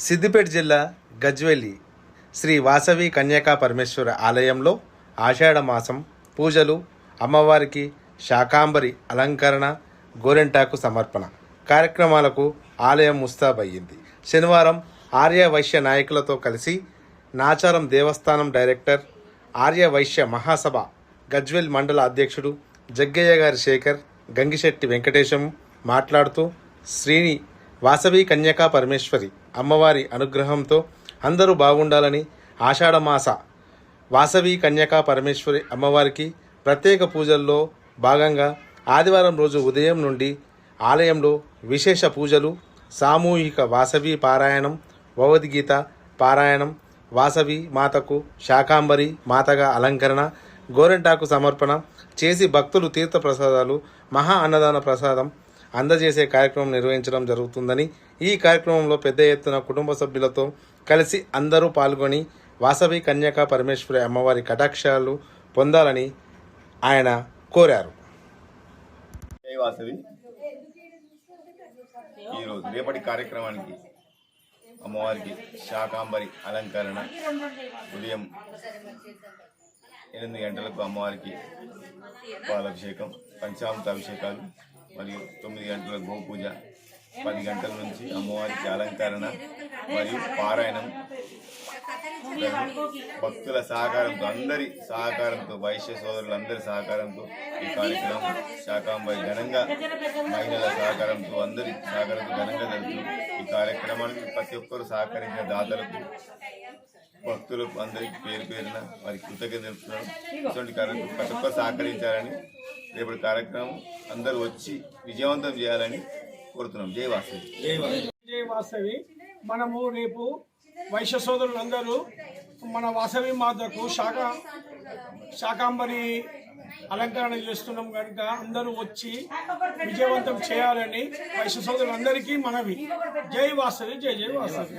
సిద్దిపేట జిల్లా గజ్వెల్లి శ్రీ వాసవి కన్యకా పరమేశ్వర ఆలయంలో ఆషాఢ మాసం పూజలు అమ్మవారికి శాకాంబరి అలంకరణ గోరెంటాకు సమర్పణ కార్యక్రమాలకు ఆలయం ముస్తాబయ్యింది. శనివారం ఆర్య వైశ్య నాయకులతో కలిసి నాచారం దేవస్థానం డైరెక్టర్ ఆర్య వైశ్య మహాసభ గజ్వెల్ మండల అధ్యక్షుడు జగ్గయ్య గారి శేఖర్ గంగిశెట్టి వెంకటేశం మాట్లాడుతూ శ్రీని వాసవి కన్యకా పరమేశ్వరి అమ్మవారి అనుగ్రహంతో అందరూ బాగుండాలని ఆషాఢమాస వాసవి కన్యకా పరమేశ్వరి అమ్మవారికి ప్రత్యేక పూజల్లో భాగంగా ఆదివారం రోజు ఉదయం నుండి ఆలయంలో విశేష పూజలు సామూహిక వాసవి పారాయణం భగవద్గీత పారాయణం వాసవి మాతకు శాకాంబరి మాతగా అలంకరణ గోరెంటాకు సమర్పణ చేసి భక్తులు తీర్థ ప్రసాదాలు మహా అన్నదాన ప్రసాదం అందజేసే కార్యక్రమం నిర్వహించడం జరుగుతుందని ఈ కార్యక్రమంలో పెద్ద ఎత్తున కుటుంబ సభ్యులతో కలిసి అందరూ పాల్గొని వాసవి కన్యకా పరమేశ్వరి అమ్మవారి కటాక్షాలు పొందాలని ఆయన కోరారు. వాసవి. ఈరోజు రేపటి కార్యక్రమానికి అమ్మవారికి శాకాంబరి అలంకరణ ఉదయం ఎనిమిది గంటలకు అమ్మవారికి పాలాభిషేకం పంచామృత అభిషేకాలు మరియు తొమ్మిది గంటల గోపూజ పది గంటల నుంచి అమ్మవారికి అలంకరణ మరియు పారాయణం. భక్తుల సహకారంతో అందరి సహకారంతో వైశ్య సోదరులందరి సహకారంతో ఈ కార్యక్రమం శాకాంబై ఘనంగా మహిళల సహకారంతో అందరి సహకారంతో ఘనంగా జరుగుతుంది. ఈ కార్యక్రమానికి ప్రతి ఒక్కరు సహకరించిన దాతలకు భక్తులకు అందరికి పేరు పేరున వారికి కృతజ్ఞత తెలుపుతున్నాం. ఇటువంటి కార్యక్రమం ప్రతి ఒక్కరు సహకరించాలని రేపటి కార్యక్రమం అందరూ వచ్చి విజయవంతం చేయాలని కోరుతున్నాం. జై వాసవి జై వాసవి మనము రేపు వైశ్య సోదరులందరూ మన వాసవి మాతకు శాఖ శాకాంబరి అలంకరణ చేస్తున్నాం కనుక అందరూ వచ్చి విజయవంతం చేయాలని వైశ్య సోదరులందరికీ మనవి. జై వాసవి జై జై వాసవి